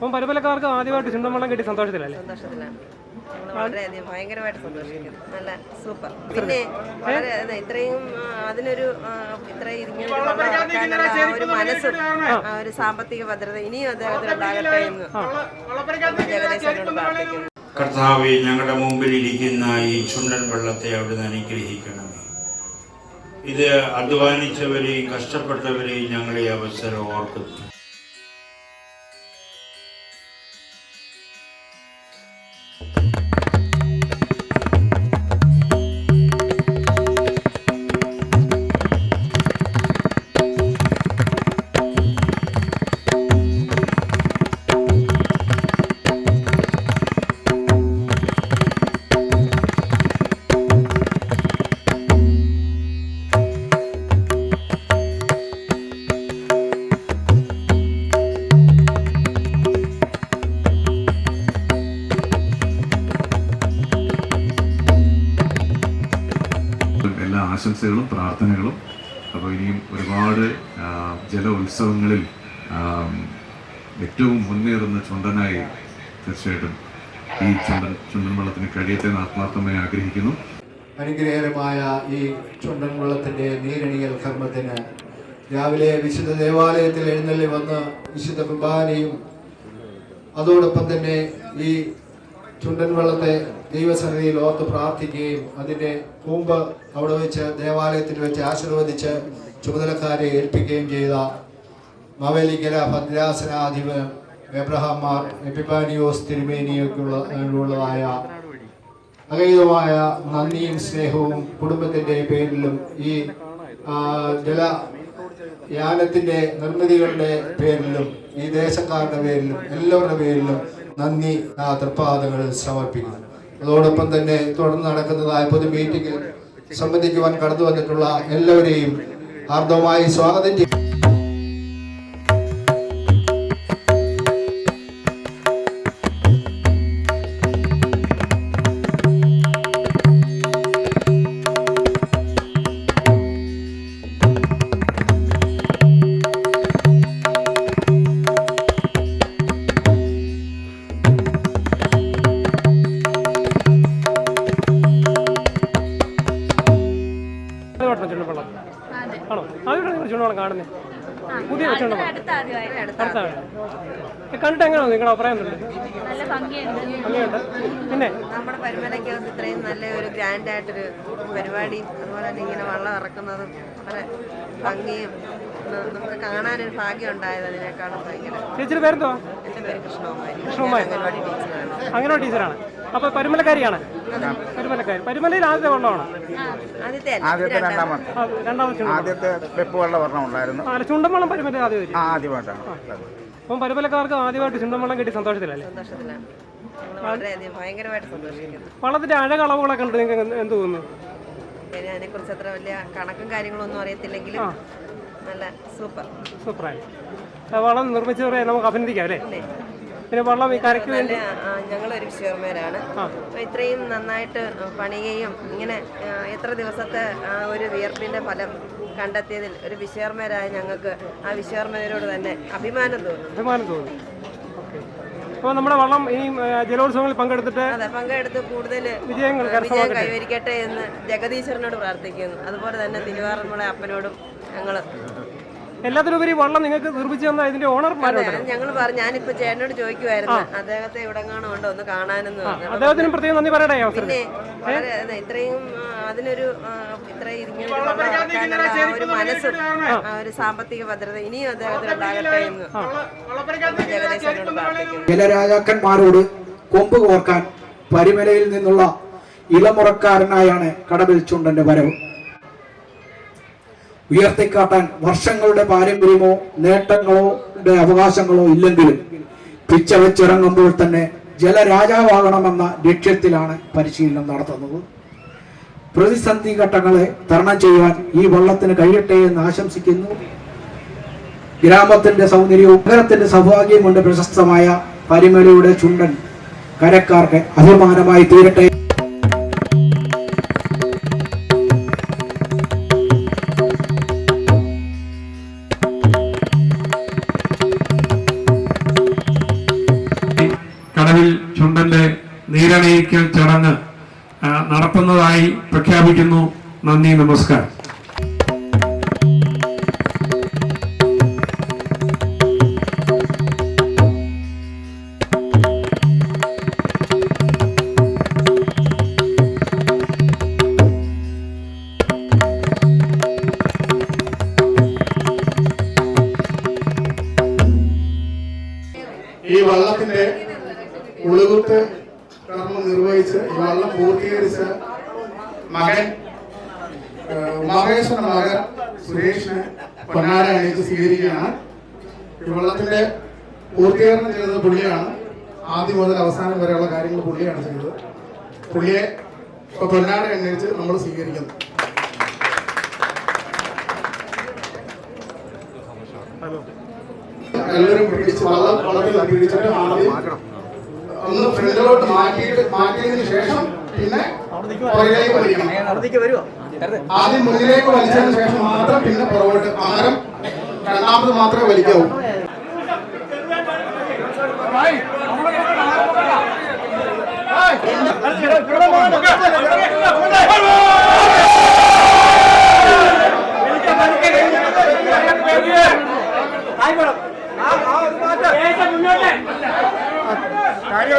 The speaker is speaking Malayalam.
അപ്പം പരമ്പരക്കാർക്ക് ആദ്യമായിട്ട് ചുണ്ടൻ വെള്ളം കിട്ടി സന്തോഷത്തിലല്ലേ? സന്തോഷത്തിലാണ് വളരെയധികം ഭയങ്കരമായിട്ട് സന്തോഷിക്കുന്നു. നല്ല സൂപ്പർ. പിന്നെ വളരെ അതെ, ഇത്രയും അതിനൊരു ഇത്രയും ഒരു വെള്ളം ഒരു മനസ്സും ആ. ഒരു സാമ്പത്തിക ഭദ്രത ഇനിയും അദ്ദേഹത്തിന് ഉണ്ടാകട്ടെ എന്ന് ജഗദീശനോട് പ്രാർത്ഥിക്കുന്നു കർത്താവെ ഞങ്ങളുടെ മുമ്പിൽ ഇരിക്കുന്ന ഈ ചുണ്ടൻ വെള്ളത്തെ അവിടുന്ന് അനുഗ്രഹിക്കണമേ. ഇത് അധ്വാനിച്ചവരെയും കഷ്ടപ്പെട്ടവരെയും ഞങ്ങളെ അവസരം ഓർക്കുന്നു. ആശംസകളും പ്രാർത്ഥനകളും. അപ്പോൾ ഇനിയും ഒരുപാട് ജല ഉത്സവങ്ങളിൽ ഏറ്റവും മുന്നേറുന്ന ചുണ്ടനായി തീർച്ചയായിട്ടും ഈ ചുണ്ടൻ ചുണ്ടൻ വെള്ളത്തിന് കഴിയട്ടെ ആത്മാർത്ഥമായി ആഗ്രഹിക്കുന്നു. അനുഗ്രഹകരമായ ഈ ചുണ്ടൻ നീരണിയൽ കർമ്മത്തിന് രാവിലെ വിശുദ്ധ ദേവാലയത്തിൽ എഴുന്നള്ളി വന്ന് വിശുദ്ധ കുർബാനയും അതോടൊപ്പം തന്നെ ഈ ചുണ്ടൻ വെള്ളത്തെ ദൈവസന്നിധിയിൽ ഓർത്ത് പ്രാർത്ഥിക്കുകയും അതിന്റെ കൂമ്പ് അവിടെ വെച്ച് ദേവാലയത്തിൽ വെച്ച് ആശീർവദിച്ച് ചുമതലക്കാരെ ഏൽപ്പിക്കുകയും ചെയ്ത മവേലിക്കര ഭദ്രാസനാധിപൻ എബ്രഹാം മാർ എപ്പിപ്പാനിയോസ് തിരുമേനിയൊക്കെയുള്ള ഉള്ളതായ അകൈതമായ നന്ദിയും സ്നേഹവും കുടുംബത്തിന്റെ പേരിലും ഈ ജല യാനത്തിന്റെ നിർമ്മിതികളുടെ പേരിലും ഈ ദേശക്കാരുടെ പേരിലും എല്ലാവരുടെ പേരിലും നന്ദി ആ സമർപ്പിക്കുന്നു. അതോടൊപ്പം തന്നെ തുടർന്ന് നടക്കുന്നതായ പൊതു മീറ്റിംഗിൽ സംബന്ധിക്കുവാൻ കടന്നു വന്നിട്ടുള്ള എല്ലാവരെയും ആർദ്രമായി സ്വാഗതം ചെയ്യും ചുണ്ടൻ അടുത്താണ് കണ്ടിട്ട് എങ്ങനെയാണ് നിങ്ങളുടെ അഭിപ്രായം നല്ല ഭംഗിയുണ്ട്. പിന്നെ? നമ്മുടെ പരിമലയ്ക്കകത്ത് ഇത്രയും നല്ല ഒരു ഗ്രാൻഡ് ആയിട്ടൊരു പരിപാടി അതുപോലെ തന്നെ ഇങ്ങനെ വള്ളം ഇറക്കുന്നതും വളരെ ഭംഗിയും ന- നമുക്ക് കാണാനൊരു ഭാഗ്യം ഉണ്ടായത് അതിനേക്കാളും ഭയങ്കര. ചേച്ചിയുടെ പേരെന്തോ എന്റെ പേര് കൃഷ്ണകുമാരി. കൃഷ്ണകുമാരി. അങ്ങനെ ടീച്ചറാണ്. അപ്പൊ പരുമലക്കാരിയാണ്. പരുമലക്കാരി. പരുമലയിൽ ആദ്യത്തെ വെള്ളമാണ് ആദ്യത്തെ അല്ല, ആദ്യത്തെ രണ്ടാമത്തെ. രണ്ടാമത്തെ ആദ്യത്തെ വെപ്പ് വെള്ള വർണം ഉണ്ടായിരുന്നു. ആ ചുണ്ടൻ വെള്ളം പരുമല ആദ്യം ആ ആദ്യമായിട്ടാണ്. അപ്പം പരുമലക്കാർക്ക് ആദ്യമായിട്ട് ചുണ്ടമ്പളം വെള്ളം കിട്ടി. സന്തോഷത്തിലല്ലേ? വള്ളത്തിന്റെ അഴകളവുകളൊക്കെ ഉണ്ട്. നിങ്ങൾക്ക് എന്ത് തോന്നുന്നു? അതിനെക്കുറിച്ച് അത്ര വലിയ കണക്കും കാര്യങ്ങളൊന്നും അറിയത്തില്ലെങ്കിലും നല്ല സൂപ്പർ. സൂപ്പറായി. വളം നിർമ്മിച്ചവരെ നമുക്ക് അഭിനന്ദിക്കാം അല്ലേ? പിന്നെ വള്ളം കരയ്ക്ക് വേണ്ടി? ഞങ്ങൾ ഒരു അപ്പോൾ ഇത്രയും നന്നായിട്ട് പണിയുകയും ഇങ്ങനെ എത്ര ദിവസത്തെ ആ ഒരു വിയർപ്പിന്റെ ഫലം കണ്ടെത്തിയതിൽ ഒരു വിശ്വകർമ്മരായ ഞങ്ങൾക്ക് ആ വിശ്വകർമ്മരോട് തന്നെ അഭിമാനം തോന്നുന്നു അഭിമാനം തോന്നുന്നു അപ്പോൾ നമ്മുടെ വള്ളം ഈ ജലോത്സവങ്ങളിൽ പങ്കെടുത്തിട്ട് അതെ പങ്കെടുത്ത് കൂടുതൽ വിജയങ്ങൾ വിജയം കൈവരിക്കട്ടെ എന്ന് ജഗദീശ്വരനോട് പ്രാർത്ഥിക്കുന്നു. അതുപോലെ തന്നെ തിരുവാറന്മുള അപ്പനോടും ഞങ്ങൾ എല്ലാത്തിനുപരി വള്ളം നിങ്ങൾക്ക് നിർമ്മിച്ചു തന്ന ഇതിന്റെ ഓണർമാരുണ്ട് ഞങ്ങൾ പറഞ്ഞു ഞാനിപ്പോ ചേട്ടനോട് ചോദിക്കുമായിരുന്നു അദ്ദേഹത്തെ ഇവിടെ ഉണ്ടോ ഒന്ന് കാണാനെന്ന് അദ്ദേഹത്തിനും പ്രത്യേകം നന്ദി പറയട്ടെ അവസരത്തിൽ. ഇത്രയും അതിനൊരു ഇത്രയും ഇങ്ങനെ ഒരു മനസ്സും ഒരു സാമ്പത്തിക ഭദ്രത ഇനിയും അദ്ദേഹത്തിന് ഉണ്ടാകട്ടെ എന്ന്. ജലരാജാക്കന്മാരോട് കൊമ്പ് കോർക്കാൻ പരിമലയിൽ നിന്നുള്ള ഇളമുറക്കാരനായാണ് കടവിൽ ചുണ്ടന്റെ വരവ്. ഉയർത്തിക്കാട്ടാൻ വർഷങ്ങളുടെ പാരമ്പര്യമോ നേട്ടങ്ങളോ അവകാശങ്ങളോ ഇല്ലെങ്കിലും പിച്ച വെച്ചിറങ്ങുമ്പോൾ തന്നെ ജലരാജാവാകണമെന്ന ലക്ഷ്യത്തിലാണ് പരിശീലനം നടത്തുന്നത്. പ്രതിസന്ധി ഘട്ടങ്ങളെ തരണം ചെയ്യുവാൻ ഈ വള്ളത്തിന് കഴിയട്ടെ എന്ന് ആശംസിക്കുന്നു. ഗ്രാമത്തിന്റെ സൗന്ദര്യവും നഗരത്തിന്റെ സൗഭാഗ്യം കൊണ്ട് പ്രശസ്തമായ പരിമലയുടെ ചുണ്ടൻ. കരക്കാർക്ക് അഭിമാനമായി തീരട്ടെ. ചുണ്ടന്റെ നീരണയിക്കൽ ചടങ്ങ് നടത്തുന്നതായി പ്രഖ്യാപിക്കുന്നു. നന്ദി നമസ്കാരം. ഉളുകുത്ത് കർമ്മം നിർവഹിച്ച് വള്ളം പൂർത്തീകരിച്ച മകൻ ഏഹ്, ഉമാമേശ്വരന്റെ മകൻ സുരേഷിനെ പൊന്നാര അണിയിച്ച് സ്വീകരിക്കുകയാണ്. ഈ വള്ളത്തിന്റെ പൂർത്തീകരണം ചെയ്തത് പുള്ളിയാണ്. ആദ്യം മുതൽ അവസാനം വരെയുള്ള കാര്യങ്ങൾ പുള്ളിയാണ് ചെയ്തത്. പുള്ളിയെ ഇപ്പൊ പൊന്നാര അണിയിച്ച് നമ്മൾ സ്വീകരിക്കുന്നു. എല്ലാവരും പിടിച്ച് വള്ളം വള്ളത്തിൽ പിടിച്ചിട്ട് ആദ്യം ഒന്ന് ഫ്രണ്ടിലോട്ട് മാറ്റിയിട്ട് മാറ്റിയതിനു ശേഷം പിന്നെ പുറകിലേക്ക് വലിക്കണം. ആദ്യം മുന്നിലേക്ക് വലിച്ചതിന് ശേഷം മാത്രം പിന്നെ പുറകോട്ട് അന്നേരം രണ്ടാമത് മാത്രമേ വലിക്കാവൂ മാറ്റി તાળી